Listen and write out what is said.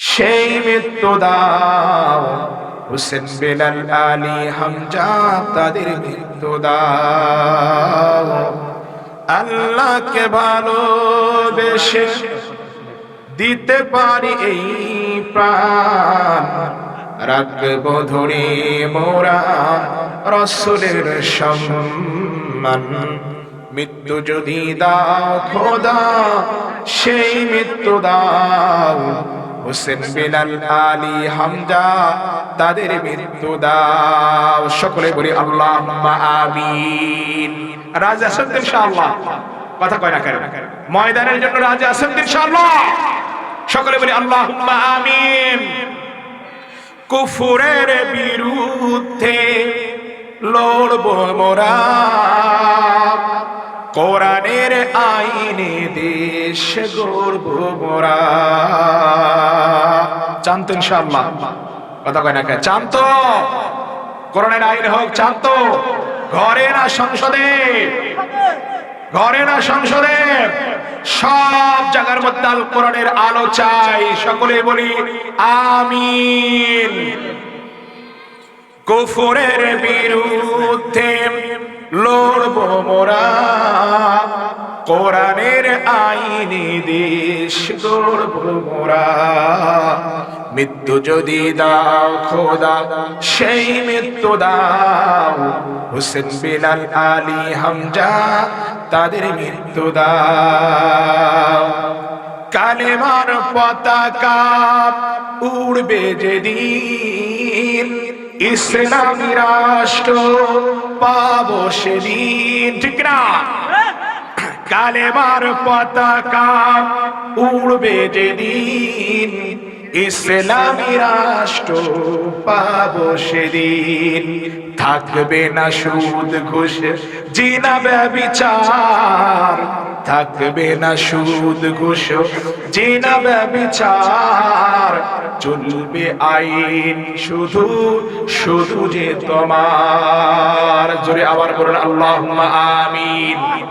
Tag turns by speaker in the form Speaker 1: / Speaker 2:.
Speaker 1: সেই মৃত্যু দাও। হুসেন বেলাল আলী হামজা তাদের মৃত্যু দাও। আল্লাহকে ভালোবেসে দিতে পারি এই প্রাণ। রাখব ধরে মোরা রসুলের সম্মান। মৃত্যু যদি দাও খোদা, সেই মৃত্যু দাও। হোসেন বিলাল, আলী হামজা, তাদের মৃত্যু দাও। সকলে বলি আল্লাহ আমিন। রাজা আছেন ইনশাআল্লাহ? কথা কয় না কেন? ময়দানের জন্য রাজা আছেন ইনশাআল্লাহ? সকলে বলি আল্লাহ আমিন। কুফুরের বিরুদ্ধে লড়ব মোরা। কোরআনের আইনে দেশ গড়ব মোরা। চান্ত ইনশাআল্লাহ। কথা কয় না কে? চান্ত কোরআনের আইন হোক ঘরে না সংসদে? ঘরে না সংসদে? সব জায়গার মধ্যে কোরআনের আলো চাই। সকলে বলি, আমিন। কুফরের বিরুদ্ধে লড়ব মোরা। কোরআনের আইনে দেশ মোরা মৃত্যু যদি দাও খোদা, সেই মৃত্যু দাও। হুসেন বিলাল আলী হামজা তাদের মৃত্যু দাও। কালেমার পতাকা উড়বে যেদিন, ইসলামী রাষ্ট্র পাবো সেদিন, ঠিক না? কালেমার পতাকা উড়বে যেদিন, ইসলামী রাষ্ট্র পাবো সেদিন। থাকবে না সুদ ঘুষ, জিনা ব্যবিচার। থাকবে না সুদ ঘুষ, জিনা ব্যবিচার। চলবে আইন শুধু শুধু যে তোমার। জোরে আবার বলুন আল্লাহ আমিন।